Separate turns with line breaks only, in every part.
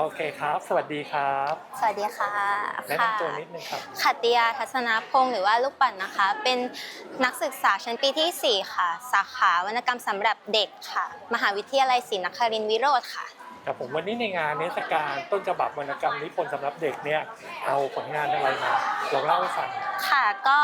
โอเคครับ สวัสดีครับ
สวัสดีค่ะ
แนะ
ค่ะ
นำตัวนิดนึงครับ
ขัตติยาทัศนพงศ์หรือว่าลูกปั่นนะคะ เป็นนักศึกษาชั้นปีที่ 4 ค่ะ สาขาวรรณกรรมสำหรับเด็กค่ะ มหาวิทยาลัยศรีนครินทรวิโรธค่ะ
ครับผมวันนี้ในงานเทศกาลต้นฉบับวรรณกรรมนิพนธ์สำหรับเด็กเนี่ย เอาผลงานอะไรมาลองเล่าให้ฟัง
ค่ะก็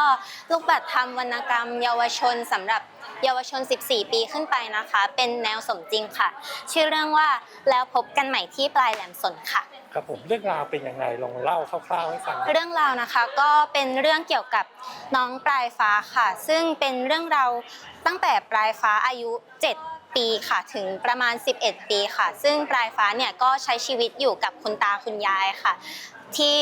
ลูกบัตรทำวรรณกรรมเยาวชนสำหรับ เยาวชน 14 ปีขึ้นไปนะคะ เป็นแนวสมจริงค่ะ ชื่อเรื่องว่าแล้วพบกันใหม่ที่ปลายแหลมสนค่ะ
ครับผมเรื่องราวเป็นยังไงลองเล่าคร่าวๆให้ฟัง
เรื่องราวนะคะก็เป็นเรื่องเกี่ยวกับน้องปลายฟ้าค่ะ ซึ่งเป็นเรื่องราวตั้งแต่ปลายฟ้าอายุ 7 ปีค่ะถึงประมาณ 11 ปีค่ะ ซึ่งปลายฟ้าเนี่ยก็ใช้ชีวิตอยู่กับคุณตาคุณยายค่ะ ที่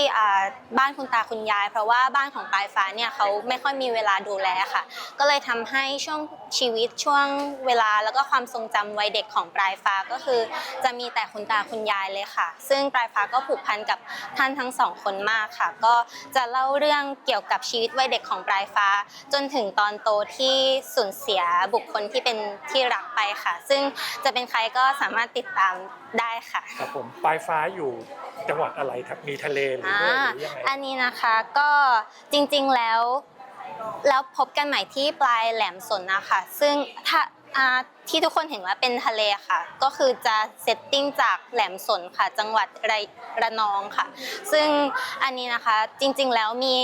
บ้านคุณตาคุณยาย เพราะว่าบ้านของปลายฟ้าเนี่ยเขาไม่ค่อยมีเวลาดูแลค่ะ ก็เลยทำให้ช่วงชีวิตช่วงเวลาแล้วก็ความทรงจำวัยเด็กของปลายฟ้าก็คือ จะมีแต่คุณตาคุณยายเลยค่ะ ซึ่งปลายฟ้าก็ผูกพันกับท่านทั้งสองคนมากค่ะ ก็จะเล่าเรื่องเกี่ยวกับชีวิตวัยเด็กของปลายฟ้า จนถึงตอนโตที่สูญเสียบุคคลที่เป็นที่รักไปค่ะ ซึ่งจะเป็นใครก็สามารถติดตามได้ค่ะ
ครับผมปลายฟ้าอยู่จังหวัดอะไรครับมีทะเลหรือ
อ่า
ด้วยหรือยังไง
อันนี้นะคะก็จริงๆแล้ว แล้วพบกันใหม่ที่ปลายแหลมสนนะคะ ซึ่งถ้าอ่าที่ทุกคนเห็นว่าเป็นทะเลค่ะ ก็คือจะเซตติ้งจากแหลมสนค่ะ จังหวัดระระนองค่ะ ซึ่งอันนี้นะคะจริงๆแล้วมี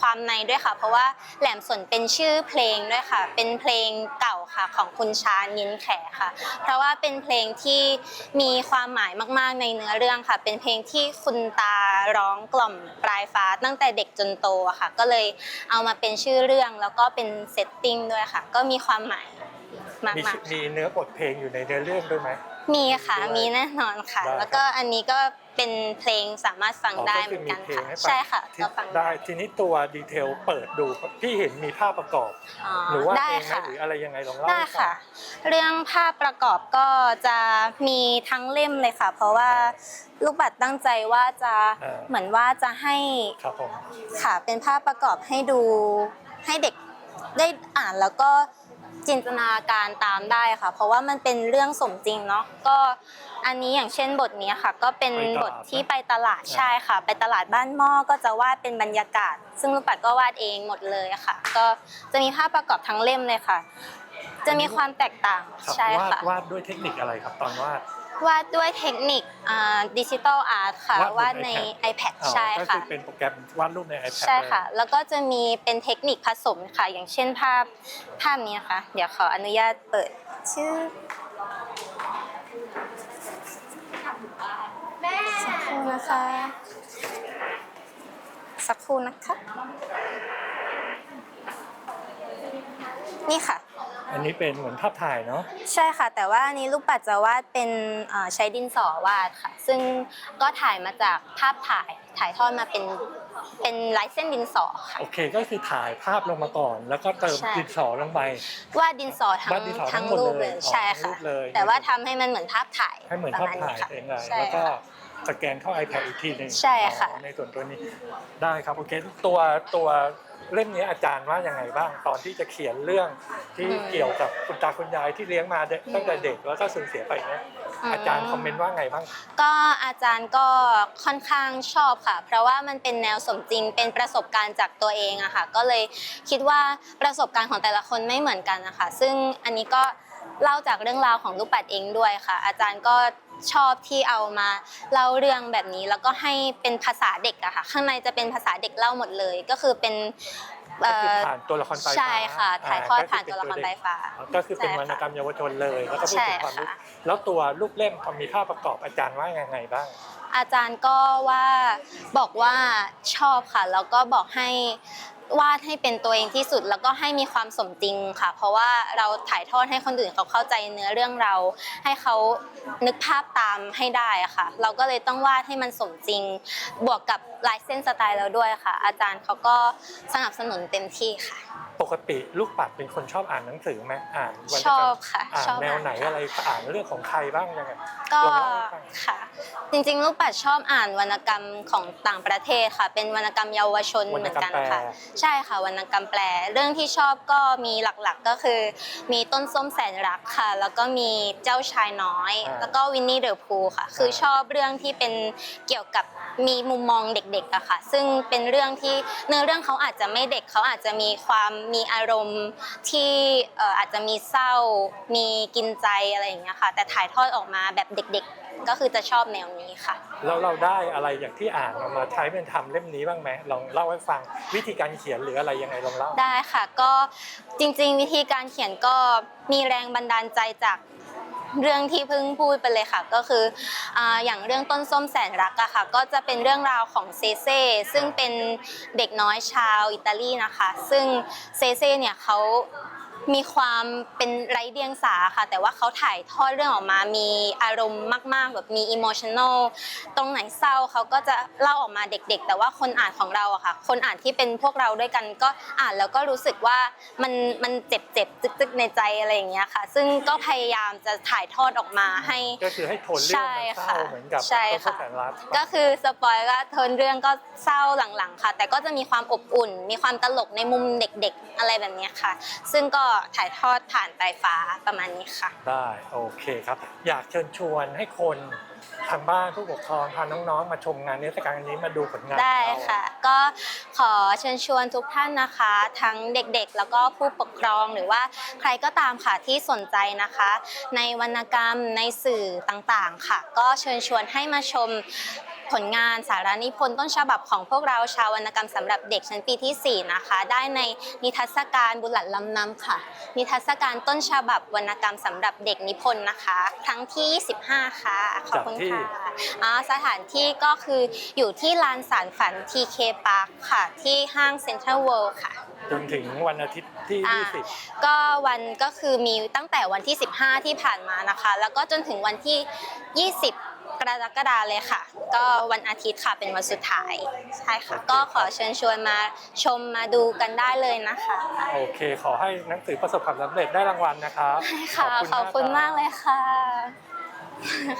ความในด้วยค่ะ เพราะว่าแหลมสนเป็นชื่อเพลงด้วยค่ะ เป็นเพลงเก่า ค่ะของคุณชาญินแขค่ะ เพราะว่าเป็นเพลงที่มีความหมายมากๆในเนื้อเรื่องค่ะ เป็นเพลงที่คุณตาร้องกล่อมปลายฟ้าตั้งแต่เด็กจนโตค่ะ ก็เลยเอามาเป็นชื่อเรื่องแล้วก็เป็นเซตติ้งด้วยค่ะ ก็มีความหมายมาก
มี
ๆ
มีเนื้อบทเพลงอยู่ในเนื้อเรื่องด้วยไหม
มีค่ะ
ด้วย
มีแน่นอนค่ะ
ได้ครับ
แล้วก็อันนี้ก็เป็นเพลงสามารถฟัง
อ๋อ
ได้
ก็
เห
คื
มื
อ
อน
มี
กัน
เพลง
ค่ะ
ให้ฟัง
ใช่ค่ะ
ที่
ก็ฟัง
ได้ ทีนี้ตัวดีเทลเปิดดูพี่เห็นมีภาพประกอบ
อ๋อ
หรือว่า
ได้
เองไหม
ค่ะ
หรืออะไรยังไงลองเล่า
ได้
ให้ฟั
ค่ะ
ง
เรื่องภาพประกอบก็จะมีทั้งเล่มเลยค่ะ เพราะว่าลูกบัตรตั้งใจว่าจะ
เออ
เหมือนว่าจะให้
ครับผม
ค่ะเป็นภาพประกอบให้ดูให้เด็กได้อ่านแล้วก็ จินตนาการตามได้ค่ะ เพราะว่ามันเป็นเรื่องสมจริงเนาะก็อันนี้อย่างเช่นบทนี้ค่ะ ก็เป็นบทที่ไปตลาดใช่ค่ะ ไปตลาดบ้านหม้อก็จะวาดเป็นบรรยากาศ ซึ่งลูกปัดก็วาดเองหมดเลยค่ะ ก็จะมีภาพประกอบทั้งเล่มเลยค่ะ จะมีความแตกต่าง
ครับ
ใช่
วาด
ค่ะ
วาดด้วยเทคนิคอะไรครับตอนวาด
วาดด้วยเทคนิคดิจิตอลอาร์ตค่ะ
วาดบน
วาดใน
iPad
iPad
อ๋อ
ใช่
ก็
ค่ะ
คือเป็นโปรแกรมวาดรูปใน iPad
ใช่ค่ะ
เลย
แล้วก็จะมีเป็นเทคนิคผสมค่ะ อย่างเช่นภาพภาพนี้นะคะเดี๋ยวขออนุญาตเปิดชื่อสักครู่นะคะ สักครู่นะคะ นี่ค่ะ
อันนี้เป็นเหมือนภาพถ่ายเนาะ
ใช่ค่ะ แต่ว่าอันนี้ลูกปัดจะวาดเป็นเอ่อใช้ดินสอวาดค่ะ ซึ่งก็ถ่ายมาจากภาพถ่ายถ่ายทอดมาเป็นเป็นลายเส้นดินสอค่ะ
โอเคก็คือถ่ายภาพลงมาก่อน แล้วก็เติม
ใช่
ดินสอลงไป
วาดดินสอทั้ง
วาดดินสอทั้
ทั้
ง
ง
หมด
รูป
เล
เลยย
อ๋อ
ใช่
ทั้งรู
ค่ะ
ปเลย
แต่ว่าทำให้มันเหมือนภาพถ่าย
ให้เหมือน
ประ
ภาพ
มาณ
ถ่าย
นี้ค่ะ
เองเลย
ใช่
แล้วก็
ค่ะ
สแกนเข้า iPad อีกทีหนึง
ใช่ค่ะ
อ๋อในส่วนตัวนี้ได้ครับโอเคตัวตัว เล่มนี้อาจารย์ว่ายังไงบ้างตอนที่จะเขียนเรื่องที่เกี่ยวกับคุณตาคุณยายที่เลี้ยงมาเด็กตั้งแต่เด็กแล้วก็สูญเสียไปเนี่ยอาจารย์คอมเมนต์ว่าไงบ้าง
ก็อาจารย์ก็ค่อนข้างชอบค่ะ เพราะว่ามันเป็นแนวสมจริงเป็นประสบการณ์จากตัวเองอะค่ะ ก็เลยคิดว่าประสบการณ์ของแต่ละคนไม่เหมือนกันนะคะซึ่งอันนี้ก็เล่าจากเรื่องราวของลูกปัดเองด้วยค่ะ อาจารย์ก็ ชอบที่เอามาเล่าเรื่องแบบนี้ แล้วก็ให้เป็นภาษาเด็กอะค่ะ ข้างในจะเป็นภาษาเด็กเล่าหมดเลย ก็คือเป็น
ก็คือ
เอ่อ
ผ่านตัวละครปลายฟ้า
ใช่ค่ะถ่ายทอด
ก็คื
ผ่านตัวละครปลายฟ้า
ก็คือเป็น
ใช่
ว
ค่ะ
รรณกรรมเยาวชนเลย แล้วก็พูดถึงความรู้
ใช่ค่ะ
แล้วตัวลูกเล่มพอมีภาพประกอบอาจารย์ว่ายังไงบ้าง
อาจารย์ก็ว่าบอกว่าชอบค่ะ แล้วก็บอกให้ วาดให้เป็นตัวเองที่สุด แล้วก็ให้มีความสมจริงค่ะ เพราะว่าเราถ่ายทอดให้คนอื่นเขาเข้าใจเนื้อเรื่องเรา ให้เขานึกภาพตามให้ได้อะค่ะ เราก็เลยต้องวาดให้มันสมจริง บวกกับลายเส้นสไตล์เราด้วยค่ะ อาจารย์เขาก็สนับสนุนเต็มที่ค่ะ
ปกติลูกปัดเป็นคนชอบอ่านหนังสือไหมอ่านวรรณ
ช
กร
อ
ร
บ
ม
ค่ะ
อ่าน
ชอบ
แนวไหน
อ่านค่ะ
อะไรอ่านเรื่องของใครบ้างยังไง
ก็
ลองเล่าให้ฟัง
ค่ะ จริงๆ ลูกปัดชอบอ่านวรรณกรรมของต่างประเทศค่ะ เป็นวรรณกรรมเยาวชนเหมือนกันค่ะ
วรรณกรรมแปล
ใช่ค่ะวรรณกรรมแปล เรื่องที่ชอบก็มีหลักๆก็คือ มีต้นส้มแสนรักค่ะ แล้วก็มีเจ้าชายน้อย
อ่า
แล้วก็วินนี่เดอะพูค่ะ คือชอบเรื่องที่เป็นเกี่ยวกับมีมุมมองเด็กๆอะค่ะ ซึ่งเป็นเรื่องที่เนื้อเรื่องเขาอาจจะไม่เด็กเขาอาจจะมีความมีอารมณ์ที่เอ่ออาจจะมีเศร้า มีกินใจอะไรอย่างเงี้ยค่ะ แต่ถ่ายทอดออกมาแบบเด็กๆ ก็คือจะชอบแนวนี้ค่ะ
แล้วเราได้อะไรอย่างที่อ่านเอามาใช้เป็นทำเล่มนี้บ้างไหมลองเล่าให้ฟังวิธีการเขียนหรืออะไรยังไงลองเล่า
ได้ค่ะก็จริง ๆ วิธีการเขียนก็มีแรงบันดาลใจจากเรื่องที่เพิ่งพูดไปเลยค่ะ ก็คืออาอย่างเรื่องต้นส้มแสนรักอะค่ะ ก็จะเป็นเรื่องราวของเซเซ่ซึ่งเป็นเด็กน้อยชาวอิตาลีนะคะ ซึ่งเซเซ่เนี่ยเขา มีความเป็นไร้เดียงสาค่ะ แต่ว่าเขาถ่ายทอดเรื่องออกมามีอารมณ์มาก ๆ แบบมีอิโมชัน a ลตรงไหนเศร้าเขาก็จะเล่าออกมาเด็ก ๆ แต่ว่าคนอ่านของเราอะค่ะ คนอ่านที่เป็นพวกเราด้วยกันก็อ่านแล้วก็รู้สึกว่ามันมันเจ็บเจ็บๆจึกๆในใจอะไรอย่างเงี้ยค่ะ ซึ่งก็พยายามจะถ่ายทอดออกมาให้
ก็คือให้โทนเรื่อง
ใช่
มันเศ
ค่ะ
ร้าเหมือนกับ
ใช่
ต้นข้าว
ค่ะ
แสนรัก
ก็คือสปอยก็โทนเรื่องก็เศร้าหลังๆค่ะ แต่ก็จะมีความอบอุ่น มีความตลกในมุมเด็ก ๆ อะไรแบบเนี้ยค่ะ ซึ่งก็ถ่ายทอดผ่านปลายฟ้าประมาณนี้ค่ะ
ได้โอเคครับ อยากเชิญชวนให้คนทางบ้านผู้ปกครองพาน้องๆ มาชมงานนิทรรศการอันนี้มาดูผลงาน
ได้
ของเรา
ค่ะ ก็ขอเชิญชวนทุกท่านนะคะ ทั้งเด็กๆ แล้วก็ผู้ปกครองหรือว่าใครก็ตามค่ะที่สนใจนะคะ ในวรรณกรรมในสื่อต่างๆค่ะ ก็เชิญชวนให้มาชม ผลงานสารนิพนธ์ต้นฉบับของพวกเราชาววรรณกรรมสำหรับเด็กชั้นปีที่ 4 นะคะ ได้ในนิทรรศการบุหลัดลำนำค่ะ นิทรรศการต้นฉบับวรรณกรรมสำหรับเด็กนิพนธ์นะคะ ครั้งที่ 25 ค่ะ ขอบคุณค่ะอ่าสถานที่ก็คืออยู่ที่ลานสารฝัน TK Park ค่ะ ที่ห้างเซ็นทรัลเวิลด์ค่ะ
จนถึงวันอาทิตย์ที่
อ่า
20
ก็วันก็คือมีตั้งแต่วันที่ 15 ที่ผ่านมานะคะ แล้วก็จนถึงวันที่ 20 กรกฎาเลยค่ะ ก็วันอาทิตย์ค่ะเป็นวันสุดท้ายใช่ค่ะ ก็ขอเชิญชวนมาชมมาดูกันได้เลยนะคะ
โอเค ขอให้หนังสือประสบความสำเร็จได้รางวัลนะครับ
ค่ะขอบคุณมาก
รับ
เลยค่ะ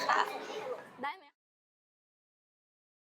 ค่ะ